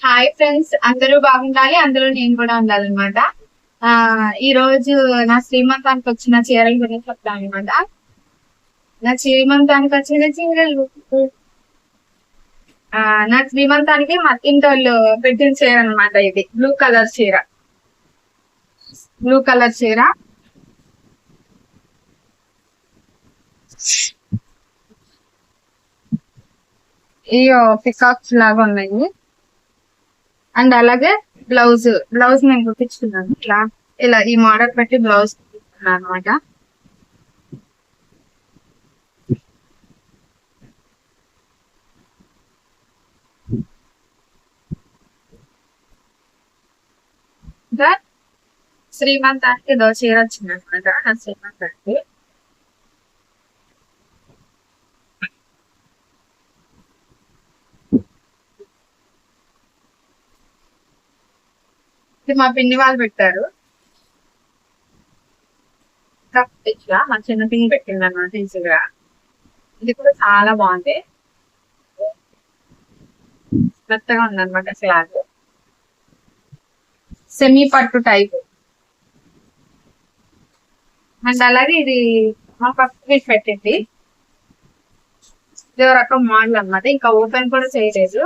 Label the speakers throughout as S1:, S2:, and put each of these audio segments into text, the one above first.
S1: Hi friends అందరూ బాగుండాలి అందులో నేను కూడా ఉండాలన్నమాట. ఆ ఈ రోజు నా శ్రీమంతానికి వచ్చిన చీరల గురించి చెప్తాను అనమాట నా శ్రీమంతానికి వచ్చిన చీరలు. ఆ నా శ్రీమంతానికి మా ఇంటోళ్ళు పెట్టిన చీర అనమాట ఇది. బ్లూ కలర్ చీర. బ్లూ కలర్ చీర. ఈ పికాక్స్ లాగా ఉన్నాయి. అండ్ అలాగే బ్లౌజ్ బ్లౌజ్ నేను కుట్టించుకున్నాను ఇట్లా ఇలా ఈ మోడల్ పెట్టి బ్లౌజ్ కుట్టించుకున్నాను అనమాట శ్రీమంతానికి ఇదో చీర వచ్చింది అనమాట నా శ్రీమంతానికి. ఇది మా పిన్ని వాళ్ళు పెట్టారు. ఇట్లా మా చిన్న పిన్ని పెట్టింది అనమాట ఈజీగా ఇది కూడా చాలా బాగుంది. మెత్తగా ఉంది అనమాట స్లాబ్. సెమీ పట్టు టైప్. అండ్ అలాగే ఇది మా పక్క పెట్టింది. ఇది ఒక రకం మోడల్ అన్నమాట. ఇంకా ఓపెన్ కూడా చేయలేదు.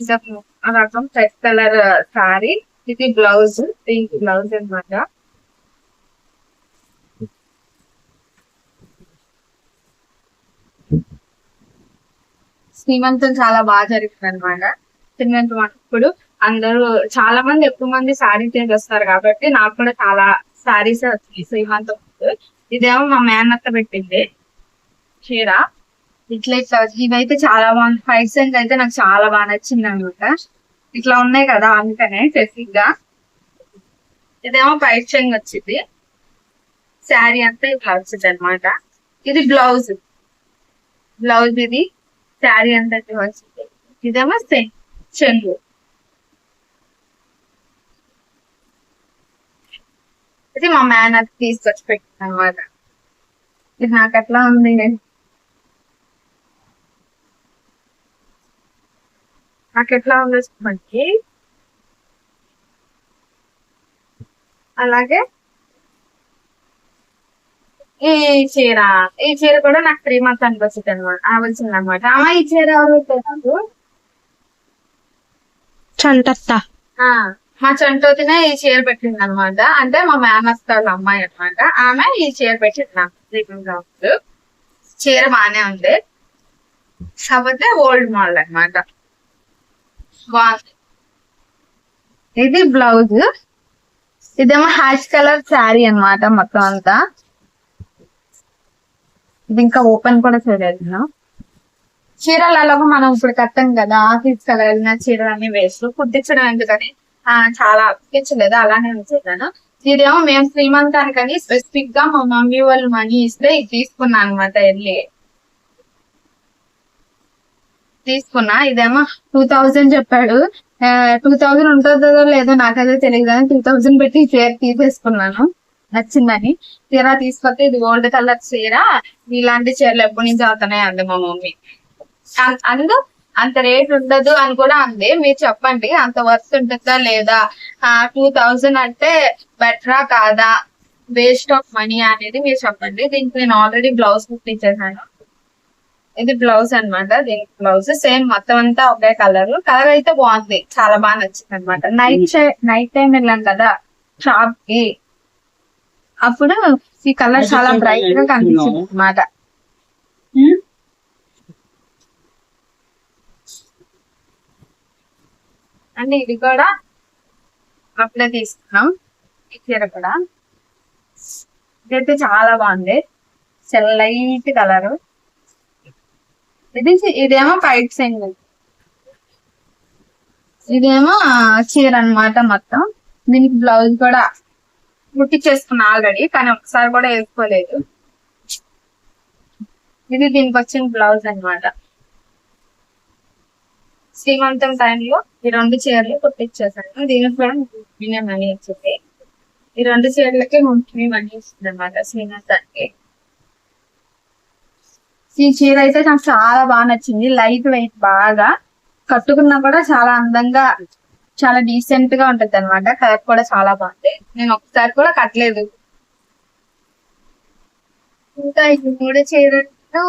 S1: ఇంకా ఆ రకం రెడ్ కలర్ సారీ ఇది బ్లౌజ్ పింక్ బ్లౌజ్ అనమాట శ్రీమంతం చాలా బాగా జరిగింది అనమాట శ్రీమంతం అప్పుడు అందరూ చాలా మంది ఎక్కువ మంది సారీ చేసి వస్తారు కాబట్టి నాకు కూడా చాలా శారీస్ వచ్చింది శ్రీమంతం ఇదేమో మా మేనత్త పెట్టింది. చీర. ఇట్లా ఇట్లా ఇవైతే చాలా బాగుంది. ఫైవ్ సెంట్ అయితే నాకు చాలా బాగా నచ్చింది అనమాట ఇట్లా ఉన్నాయి కదా అందుకనే స్పెసిఫిక్గా. ఇదేమో ఫైవ్ చెంగ్ వచ్చింది. శారీ అంతా ఇట్లా వచ్చింది అనమాట ఇది బ్లౌజ్ బ్లౌజ్ ఇది శారీ అంతా ఇట్లా వచ్చింది ఇదేమో చెంగు ఇది మా మేనర్ తీసుకొచ్చి పెట్టింది అనమాట ఇది నాకు ఎట్లా ఉంది? నాకు ఎట్లా ఉంది చెప్పండి అలాగే ఈ చీర ఈ చీర కూడా నాకు త్రీ మంత్స్ అనిపించింది అనమాట వచ్చింది అనమాట అమ్మ ఈ చీర ఎవరు పెట్టారు
S2: చంటత్త.
S1: ఆ, మా చంటోతినే ఈ చీర పెట్టింది అనమాట అంటే మా మేనస్ వాళ్ళ అమ్మాయి అనమాట ఆమె ఈ చీర పెట్టింది నాకు కావచ్చు చీర బానే ఉంది. కాకపోతే ఓల్డ్ మోడల్ అన్నమాట. బాగుంది ఇది బ్లౌజ్. ఇదేమో హ్యాష్ కలర్ శారీ అన్నమాట మొత్తం అంతా. ఇది ఇంకా ఓపెన్ కూడా చేయలేదు చీరలలో చీరలు మనం ఇప్పుడు కట్టం కదా ఆఫీస్ కలర్ వెళ్ళిన చీరలు అన్ని వేస్ట్. కుట్టించడం ఎందుకని? చాలా అప్పించలేదు అలానే ఉంచేదాను ఇదేమో మేము శ్రీమంతానికని స్పెసిఫిక్గా మా మమ్మీ వాళ్ళు మనీ ఇస్తే ఇది తీసుకున్నాను అనమాట వెళ్ళి తీసుకున్నా. ఇదేమో టూ థౌజండ్ చెప్పాడు. టూ థౌజండ్ ఉంటుందో లేదో నాకైతే తెలియదు కానీ టూ థౌజండ్ పెట్టి చీర తీసేసుకున్నాను. నచ్చిందని. చీర తీసుకొస్తే ఇది గోల్డ్ కలర్ చీర. ఇలాంటి చీరలు ఎప్పటి నుంచి అవుతున్నాయి అంది మా మమ్మీ. అందు అంత రేట్ ఉండదు అని కూడా అంది. మీరు చెప్పండి అంత వర్త్ ఉంటుందా లేదా? టూ థౌజండ్ అంటే బెటరా కాదా? వేస్ట్ ఆఫ్ మనీ అనేది మీరు చెప్పండి. దీనికి నేను ఆల్రెడీ బ్లౌజ్ కుట్టించేసాను ఇది బ్లౌజ్ అన్నమాట. దీనికి బ్లౌజ్ సేమ్ మొత్తం అంతా ఒకే కలర్. కలర్ అయితే బాగుంది. చాలా బాగా నచ్చింది అనమాట నైట్ నైట్ టైం వెళ్ళాం కదా షాప్కి అప్పుడు ఈ కలర్ చాలా బ్రైట్గా కనిపించింది అనమాట అండ్ ఇది కూడా అప్పుడే తీసుకున్నాం. ఈ చీర కూడా. ఇదైతే చాలా బాగుంది. Light colour. ఇది ఇదేమో పైట్ సింగ్ ఇదేమో చీర అన్నమాట మొత్తం. దీనికి బ్లౌజ్ కూడా కుట్టించేసుకున్నా ఆల్రెడీ కానీ ఒకసారి కూడా వేసుకోలేదు. ఇది దీనికి వచ్చిన బ్లౌజ్ అన్నమాట. శ్రీమంతం టైంలో ఈ రెండు చీరలు కుట్టించేసాను దీనికి కూడా నేనే మనీ వచ్చింది ఈ రెండు చీరలకి మనీ ఇస్తుంది అనమాట శ్రీమంతానికి. ఈ చీర అయితే నాకు చాలా బాగా నచ్చింది. లైట్ వెయిట్ బాగా. కట్టుకున్నా కూడా చాలా అందంగా చాలా డీసెంట్గా ఉంటది అనమాట కలర్ కూడా చాలా బాగుంది. నేను ఒకసారి కూడా కట్టలేదు. ఇంకా ఈ మూడు చీరలు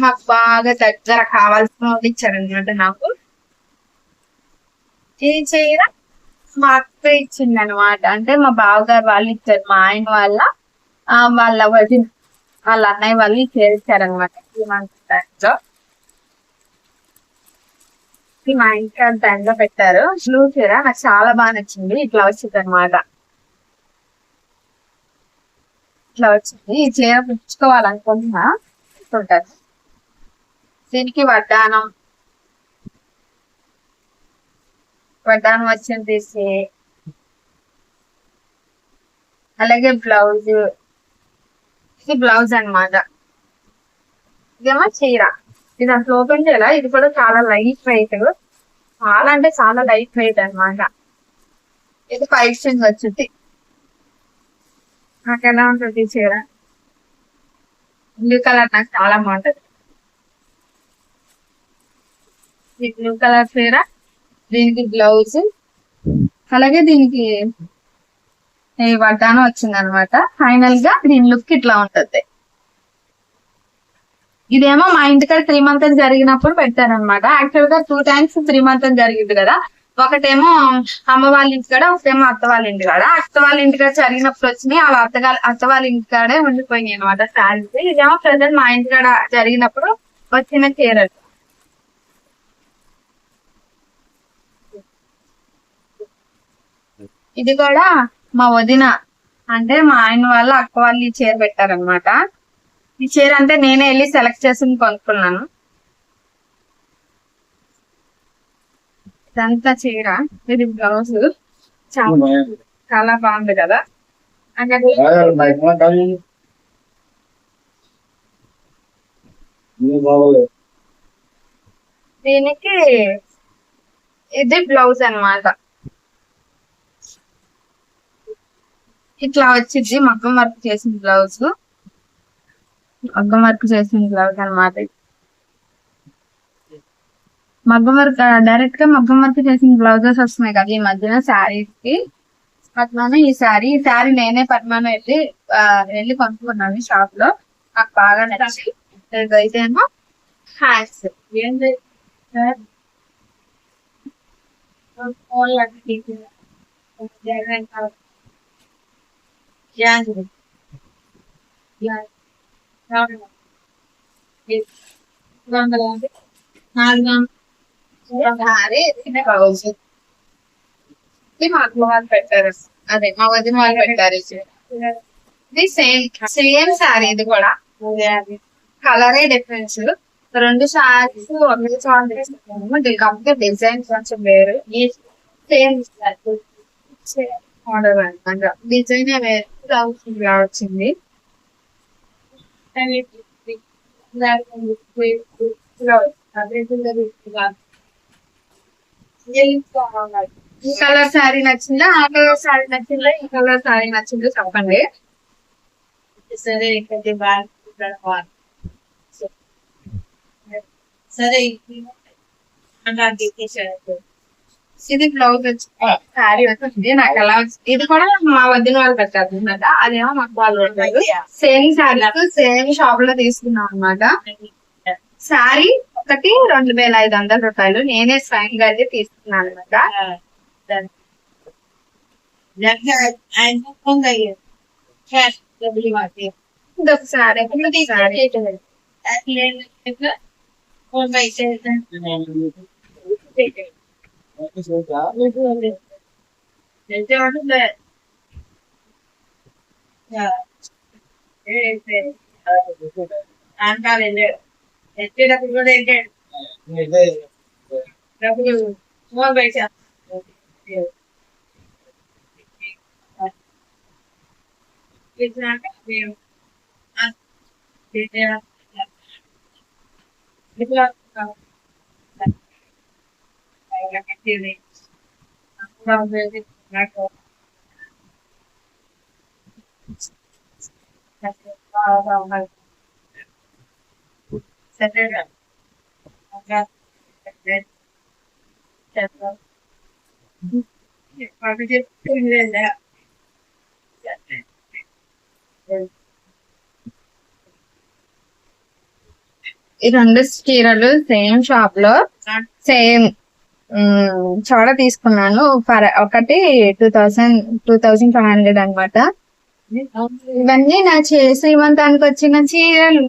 S1: మాకు బాగా దగ్గర కావాల్సిన వాళ్ళు ఇచ్చారనమాట నాకు. ఈ చీర మా అక్క ఇచ్చింది అనమాట అంటే మా బావగారు వాళ్ళు ఇచ్చారు. మా ఆయన వాళ్ళ వాళ్ళ వదిన వాళ్ళ అన్నయ్య వాళ్ళు ఈ చీర ఇది మా ఇంట్లో టైంలో పెట్టారు. బ్లూ చీర నాకు చాలా బాగా నచ్చింది. ఇట్లా వచ్చింది అనమాట ఇట్లా వచ్చింది ఈ చీర పుచ్చుకోవాలనుకుంటున్నా. ఉంటాను దీనికి వడ్డానం వడ్డానం వచ్చింది. తీసి అలాగే బ్లౌజ్ ఇది బ్లౌజ్ అనమాట ఇదేమో చీర. ఇది అసలు ఓపెన్ చేయాల? ఇది కూడా చాలా లైట్ వెయిట్ చాలా అంటే చాలా లైట్ వెయిట్ అన్నమాట. ఇది పైచింగ్ వచ్చింది నాకు ఎలా ఉంటుంది చీర? బ్లూ కలర్ నాకు చాలా బాగుంటుంది. ఈ బ్లూ కలర్ చీర. దీనికి బ్లౌజ్ అలాగే దీనికి ఈ వడ్డానం వచ్చింది అనమాట ఫైనల్గా దీని లుక్ ఇట్లా ఉంటది. ఇదేమో మా ఇంటికాడ త్రీ మంత్ జరిగినప్పుడు పెట్టారనమాట. యాక్చువల్గా టూ టైమ్స్ త్రీ మంత్ జరిగింది కదా. ఒకటేమో అమ్మ వాళ్ళ ఇంటికాడ ఒకటేమో అత్త వాళ్ళ ఇంటికాడ. అత్త వాళ్ళ ఇంటికాడ జరిగినప్పుడు వచ్చినాయి. ఆ అత్తగా అత్త వాళ్ళ ఇంటికాడే ఉండిపోయినాయి అనమాట శారీస్ ఇదేమో ప్రజెంట్ మా ఇంటికాడ జరిగినప్పుడు వచ్చిన చీరలు. ఇది కూడా మా వదిన అంటే మా ఆయన వాళ్ళ అక్క వాళ్ళు ఈ చీర పెట్టారనమాట ఈ చీర అంటే నేనే వెళ్ళి సెలెక్ట్ చేసి కొనుక్కున్నాను. ఇదంతా చీర ఇది బ్లౌజ్ చాలా బాగుంది. కదా. దీనికి ఇది బ్లౌజ్ అన్నమాట. ఇట్లా వచ్చింది మగ్గం వర్క్ చేసిన బ్లౌజ్. మగ్గం వర్క్ చేసిన బ్లౌజ్ అనమాట మగ్గం వర్క్ డైరెక్ట్గా మగ్గం వర్క్ చేసిన బ్లౌజెస్ వస్తున్నాయి కదా ఈ మధ్యన శారీస్కి. పద్మాన ఈ శారీ ఈ శారీ నేనే పద్మాన వెళ్ళి వెళ్ళి కొనుక్కున్నాను షాప్లో. నాకు బాగా నచ్చి ఇదేమో హ్యాండ్స్ ఏంటి ఫోన్ లాంటి అక్క వాళ్ళు పెట్టారు అదే మా వదిన వాళ్ళు పెట్టారు ఇది. సేమ్ సేమ్ శారీ ఇది కూడా కలరే డిఫరెన్స్ రెండు శారీస్ ఒకే చాన్ కాకపోతే డిజైన్ కొంచెం వేరు సేమ్ మోడల్ అనమాట డిజైన్ బ్లౌజ్ ఇలా వచ్చింది ఈ కలర్ శారీ నచ్చిందా? ఆ కలర్ శారీ నచ్చిందా? ఈ కలర్ శారీ నచ్చిందో చెప్పండి.
S2: సరే ఇక్కడ సరే
S1: ఇది బ్లౌజ్ వచ్చి శారీ వచ్చింది నాకు ఎలా వచ్చింది ఇది కూడా మా వదిన వాళ్ళు పెట్టారు అనమాట అదేమో మాకు వాళ్ళు పెట్టారు. సేమ్ శారీ సేమ్ షాప్లో తీసుకున్నాం అనమాట శారీ ఒకటి రెండు వేల ఐదు వందల రూపాయలు. నేనే స్వయం గా అయితే తీసుకున్నాను అనమాట ఇది ఒక శారీ
S2: ఎత్తేటప్పుడు కూడా ఏంటంటే ఫోన్ పైసా ఇచ్చినాక మేము ఇట్లా కట్టేది నాకు సరే చేస్తాం మాకు చెప్తుండే
S1: ఈ రెండు చీరలు సేమ్ షాప్ లో సేమ్ చోడ తీసుకున్నాను. ఫర్ ఒకటి two thousand two thousand five hundred అనమాట ఇవన్నీ నా చే శ్రీమంతానికి వచ్చిన చీరలు.